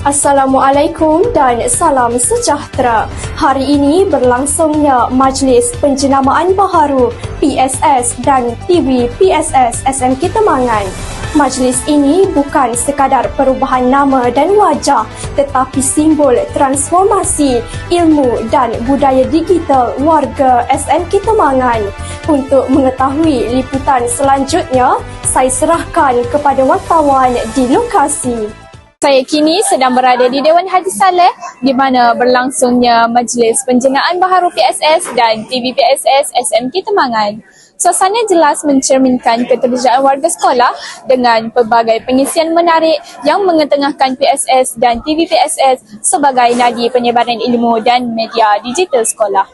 Assalamualaikum dan salam sejahtera. Hari ini berlangsungnya Majlis Penjenamaan Baharu PSS dan TV PSS SMK Temangan. Majlis ini bukan sekadar perubahan nama dan wajah tetapi simbol transformasi ilmu dan budaya digital warga SMK Temangan. Untuk mengetahui liputan selanjutnya, saya serahkan kepada wartawan di lokasi. Saya kini sedang berada di Dewan Haji Saleh di mana berlangsungnya Majlis Penjenaan Baharu PSS dan TV PSS SMK Temangan. Suasana jelas mencerminkan keterjaan warga sekolah dengan pelbagai pengisian menarik yang mengetengahkan PSS dan TV PSS sebagai nadi penyebaran ilmu dan media digital sekolah.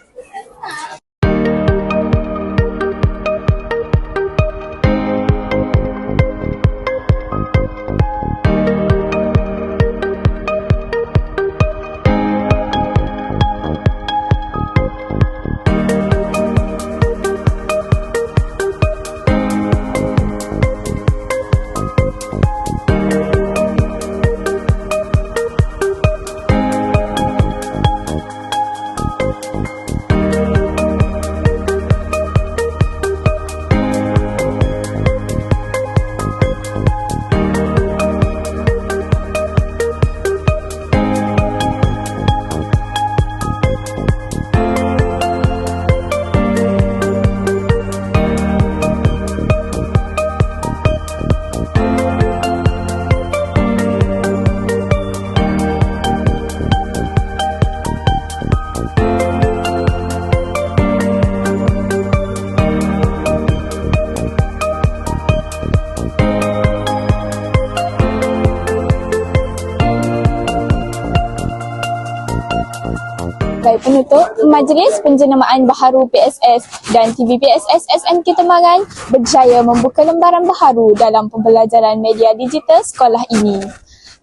Penutup, Majlis Penjenamaan Baharu PSS dan TV PSS SMK Temangan berjaya membuka lembaran baharu dalam pembelajaran media digital sekolah ini.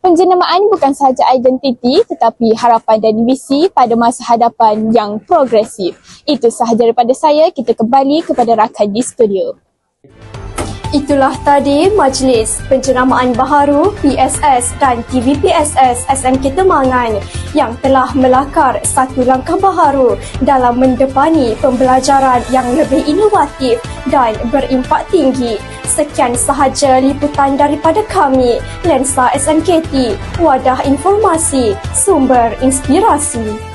Penjenamaan bukan sahaja identiti tetapi harapan dan visi pada masa hadapan yang progresif. Itu sahaja daripada saya, kita kembali kepada rakan di studio. Itulah tadi Majlis Penjenamaan Baharu PSS dan TV PSS SMK Temangan yang telah melakar satu langkah baharu dalam mendepani pembelajaran yang lebih inovatif dan berimpak tinggi. Sekian sahaja liputan daripada kami, Lensa SMKT, Wadah Informasi, Sumber Inspirasi.